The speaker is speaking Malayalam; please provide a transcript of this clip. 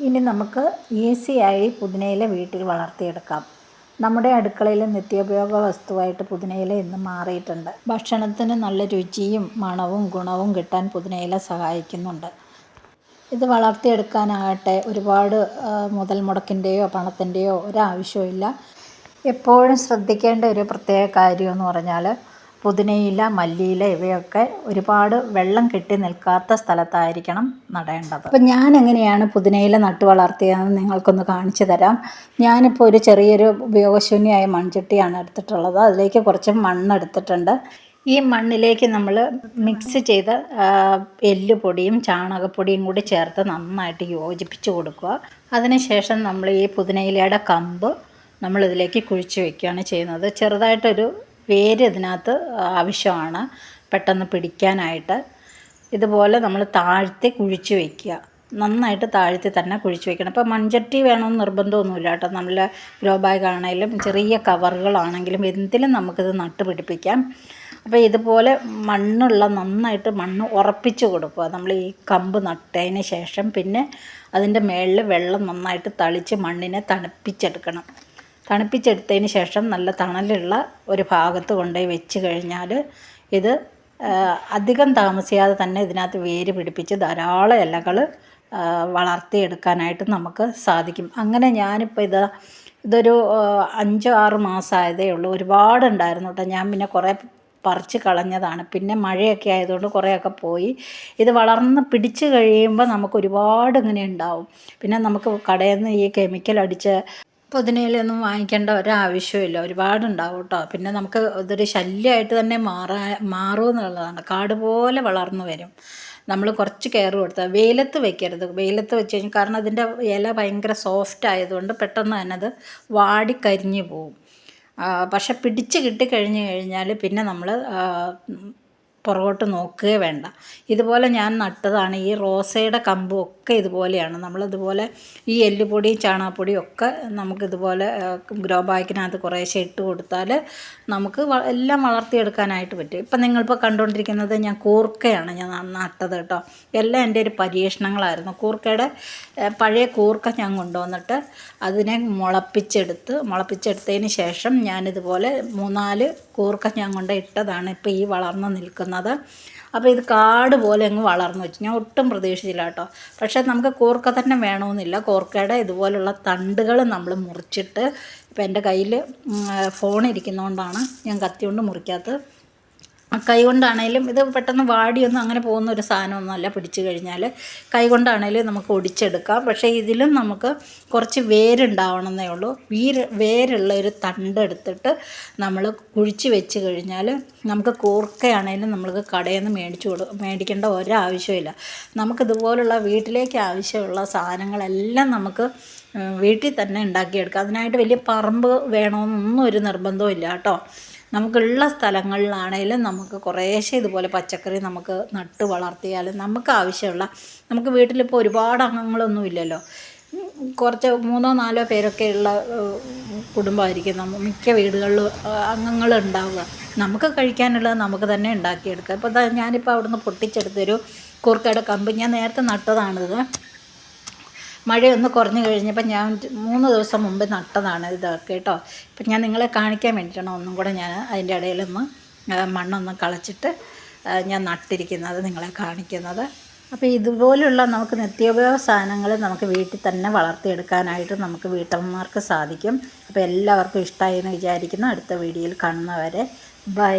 ഇനി നമുക്ക് ഈസിയായി പുതിനയില വീട്ടിൽ വളർത്തിയെടുക്കാം. നമ്മുടെ അടുക്കളയിലെ നിത്യോപയോഗ വസ്തുവായിട്ട് പുതിനയില ഇന്ന് മാറിയിട്ടുണ്ട്. ഭക്ഷണത്തിന് നല്ല രുചിയും മണവും ഗുണവും കിട്ടാൻ പുതിനയില സഹായിക്കുന്നുണ്ട്. ഇത് വളർത്തിയെടുക്കാനാകട്ടെ ഒരുപാട് മുതൽ മുടക്കിന്റെയോ പണത്തിന്റെയോ ഒരാവശ്യമില്ല എപ്പോഴും ശ്രദ്ധിക്കേണ്ട ഒരു പ്രത്യേക കാര്യമെന്ന് പറഞ്ഞാൽ പുതിനയില മല്ലിയില ഇവയൊക്കെ ഒരുപാട് വെള്ളം കെട്ടി നിൽക്കാത്ത സ്ഥലത്തായിരിക്കണം നടേണ്ടത്. അപ്പം ഞാൻ എങ്ങനെയാണ് പുതിനയില നട്ടു വളർത്തിയതെന്ന് നിങ്ങൾക്കൊന്ന് കാണിച്ചു തരാം. ഞാനിപ്പോൾ ഒരു ചെറിയൊരു ഉപയോഗശൂന്യമായ മൺചട്ടിയാണ് എടുത്തിട്ടുള്ളത്. അതിലേക്ക് കുറച്ച് മണ്ണെടുത്തിട്ടുണ്ട്. ഈ മണ്ണിലേക്ക് നമ്മൾ മിക്സ് ചെയ്ത എല്ലുപൊടിയും ചാണകപ്പൊടിയും കൂടി ചേർത്ത് നന്നായിട്ട് യോജിപ്പിച്ച് കൊടുക്കുക. അതിനുശേഷം നമ്മൾ ഈ പുതിനയിലയുടെ കമ്പ് നമ്മളിതിലേക്ക് കുഴിച്ച് വയ്ക്കുകയാണ് ചെയ്യുന്നത്. ചെറുതായിട്ടൊരു വേര് ഇതിനകത്ത് ആവശ്യമാണ്. പെട്ടെന്ന് പിടിക്കാനായിട്ട്. ഇതുപോലെ നമ്മൾ താഴ്ത്തി കുഴിച്ച് വയ്ക്കുക നന്നായിട്ട് താഴ്ത്തി തന്നെ കുഴിച്ച് വെക്കണം. ഇപ്പോൾ മൺചട്ടി വേണമെന്ന് നിർബന്ധമൊന്നുമില്ല കേട്ടോ. നമ്മൾ ഗ്രോ ബാഗ് ആണെങ്കിലും ചെറിയ കവറുകളാണെങ്കിലും എന്തിലും നമുക്കിത് നട്ട് പിടിപ്പിക്കാം. അപ്പോൾ ഇതുപോലെ മണ്ണുള്ള നന്നായിട്ട് മണ്ണ് ഉറപ്പിച്ച് കൊടുക്കുക. നമ്മൾ ഈ കമ്പ് നട്ടതിന് ശേഷം പിന്നെ അതിന്റെ മേളിൽ വെള്ളം നന്നായിട്ട് തളിച്ച് മണ്ണിനെ തണുപ്പിച്ചെടുക്കണം. തണുപ്പിച്ചെടുത്തതിന് ശേഷം നല്ല തണലുള്ള ഒരു ഭാഗത്ത് കൊണ്ടുപോയി വെച്ച് കഴിഞ്ഞാൽ ഇത് അധികം താമസിയാതെ തന്നെ ഇതിനകത്ത് വേര് പിടിപ്പിച്ച് ധാരാളം ഇലകൾ വളർത്തിയെടുക്കാനായിട്ട് നമുക്ക് സാധിക്കും. അങ്ങനെ ഞാനിപ്പോൾ ഇത് ഇതൊരു അഞ്ചോ ആറ് മാസമായതേ ഉള്ളൂ. ഒരുപാടുണ്ടായിരുന്നു കേട്ടോ. ഞാൻ പിന്നെ കുറേ പറിച്ച് കളഞ്ഞതാണ്. പിന്നെ മഴയൊക്കെ ആയതുകൊണ്ട് കുറേയൊക്കെ പോയി. ഇത് വളർന്ന് പിടിച്ച് കഴിയുമ്പോൾ നമുക്ക് ഒരുപാട് ഇങ്ങനെ ഉണ്ടാവും. പിന്നെ നമുക്ക് കടയിൽ നിന്ന് ഈ കെമിക്കൽ അടിച്ച് പുതിനയിലൊന്നും വാങ്ങിക്കേണ്ട ഒരാവശ്യമില്ല ഒരുപാടുണ്ടാവും കേട്ടോ പിന്നെ നമുക്ക് ഇതൊരു ശല്യമായിട്ട് തന്നെ മാറാ മാറുമെന്നുള്ളതാണ് കാട് പോലെ വളർന്നു വരും. നമ്മൾ കുറച്ച് കെയർ കൊടുത്താൽ വെയിലത്ത് വെക്കരുത്. വെയിലത്ത് വെച്ച് കഴിഞ്ഞാൽ കാരണം അതിന്റെ ഇല ഭയങ്കര സോഫ്റ്റ് ആയതുകൊണ്ട് പെട്ടെന്ന് തന്നെ അത് വാടി കരിഞ്ഞു പോവും. പക്ഷെ പിടിച്ച് കിട്ടിക്കഴിഞ്ഞ് കഴിഞ്ഞാൽ പിന്നെ നമ്മൾ പുറകോട്ട് നോക്കുകയേ വേണ്ട. ഇതുപോലെ ഞാൻ നട്ടതാണ്. ഈ റോസയുടെ കമ്പും ഒക്കെ ഇതുപോലെയാണ്. നമ്മളിതുപോലെ ഈ എല്ലുപൊടിയും ചാണകപ്പൊടിയും ഒക്കെ നമുക്കിതുപോലെ ഗ്രോ ബാഗിനകത്ത് കുറേശ്ശെ ഇട്ട് കൊടുത്താൽ നമുക്ക് എല്ലാം വളർത്തിയെടുക്കാനായിട്ട് പറ്റും. ഇപ്പം നിങ്ങളിപ്പോൾ കണ്ടുകൊണ്ടിരിക്കുന്നത് ഞാൻ കൂർക്കയാണ് ഞാൻ നട്ടത് കേട്ടോ. എല്ലാം എന്റെ ഒരു പരീക്ഷണങ്ങളായിരുന്നു. കൂർക്കയുടെ പഴയ കൂർക്ക ഞാൻ കൊണ്ടുവന്നിട്ട് അതിനെ മുളപ്പിച്ചെടുത്ത് മുളപ്പിച്ചെടുത്തതിന് ശേഷം ഞാനിതുപോലെ മൂന്നാൽ കൂർക്ക ഞാൻ കൊണ്ട് ഇട്ടതാണ്. ഇപ്പോൾ ഈ വളർന്ന് നിൽക്കുന്നത്. അപ്പോൾ ഇത് കാട് പോലെ അങ്ങ് വളർന്നു വെച്ചു. ഞാൻ ഒട്ടും പ്രതീക്ഷിച്ചില്ല കേട്ടോ. പക്ഷേ നമുക്ക് കോർക്ക തന്നെ വേണമെന്നില്ല. കൂർക്കയുടെ ഇതുപോലുള്ള തണ്ടുകൾ നമ്മൾ മുറിച്ചിട്ട് ഇപ്പം എന്റെ കയ്യിൽ ഫോൺ ഇരിക്കുന്നതുകൊണ്ടാണ് ഞാൻ കത്തി കൊണ്ട് മുറിക്കാത്തത്. കൈ കൊണ്ടാണേലും ഇത് പെട്ടെന്ന് വാടിയൊന്നും അങ്ങനെ പോകുന്ന ഒരു സാധനമൊന്നുമല്ല പിടിച്ചു കഴിഞ്ഞാൽ കൈ കൊണ്ടാണേലും നമുക്ക് ഒടിച്ചെടുക്കാം. പക്ഷേ ഇതിലും നമുക്ക് കുറച്ച് വേരുണ്ടാവണമെന്നേ ഉള്ളൂ. വീര് വേരുള്ള ഒരു തണ്ടെടുത്തിട്ട് നമ്മൾ കുഴിച്ച് വെച്ച് കഴിഞ്ഞാൽ നമുക്ക് കൂർക്കയാണേലും നമ്മൾക്ക് കടയിൽ നിന്ന് മേടിച്ചു കൊടു മേടിക്കേണ്ട ഒരാവശ്യമില്ല. നമുക്കിതുപോലുള്ള വീട്ടിലേക്ക് ആവശ്യമുള്ള സാധനങ്ങളെല്ലാം നമുക്ക് വീട്ടിൽ തന്നെ ഉണ്ടാക്കിയെടുക്കാം. അതിനായിട്ട് വലിയ പറമ്പ് വേണമെന്നൊന്നും ഒരു നിർബന്ധവും ഇല്ല കേട്ടോ. നമുക്കുള്ള സ്ഥലങ്ങളിലാണെങ്കിലും നമുക്ക് കുറേശ്ശെ ഇതുപോലെ പച്ചക്കറി നമുക്ക് നട്ട് വളർത്തിയാലും നമുക്ക് ആവശ്യമുള്ള നമുക്ക് വീട്ടിലിപ്പോൾ ഒരുപാട് അംഗങ്ങളൊന്നും ഇല്ലല്ലോ. കുറച്ച് മൂന്നോ നാലോ പേരൊക്കെ ഉള്ള ഏഹ്, കുടുംബമായിരിക്കും. നമ്മ മിക്ക വീടുകളിലും അംഗങ്ങൾ ഉണ്ടാവുക നമുക്ക് കഴിക്കാനുള്ളത് നമുക്ക് തന്നെ ഉണ്ടാക്കിയെടുക്കാം ഇപ്പോൾ ഞാനിപ്പോൾ അവിടുന്ന് പൊട്ടിച്ചെടുത്തൊരു കൂർക്കയുടെ കമ്പ് ഞാൻ നേരത്തെ നട്ടതാണിത്. മഴയൊന്ന് കുറഞ്ഞു കഴിഞ്ഞപ്പോൾ ഞാൻ മൂന്ന് ദിവസം മുമ്പ് നട്ടതാണ് ഇത് കേട്ടോ. ഇപ്പം ഞാൻ നിങ്ങളെ കാണിക്കാൻ വേണ്ടിയിട്ടാണ് ഒന്നും കൂടെ ഞാൻ അതിന്റെ ഇടയിലൊന്ന് മണ്ണൊന്ന് കളച്ചിട്ട് ഞാൻ നട്ടിരിക്കുന്നത് നിങ്ങളെ കാണിക്കുന്നത്. അപ്പോൾ ഇതുപോലുള്ള നമുക്ക് നിത്യോപയോഗ സാധനങ്ങൾ നമുക്ക് വീട്ടിൽ തന്നെ വളർത്തിയെടുക്കാനായിട്ട് നമുക്ക് വീട്ടമ്മമാർക്ക് സാധിക്കും. അപ്പോൾ എല്ലാവർക്കും ഇഷ്ടമായി എന്ന് വിചാരിക്കുന്നു. അടുത്ത വീഡിയോയിൽ കാണുന്നവരെ. ബൈ.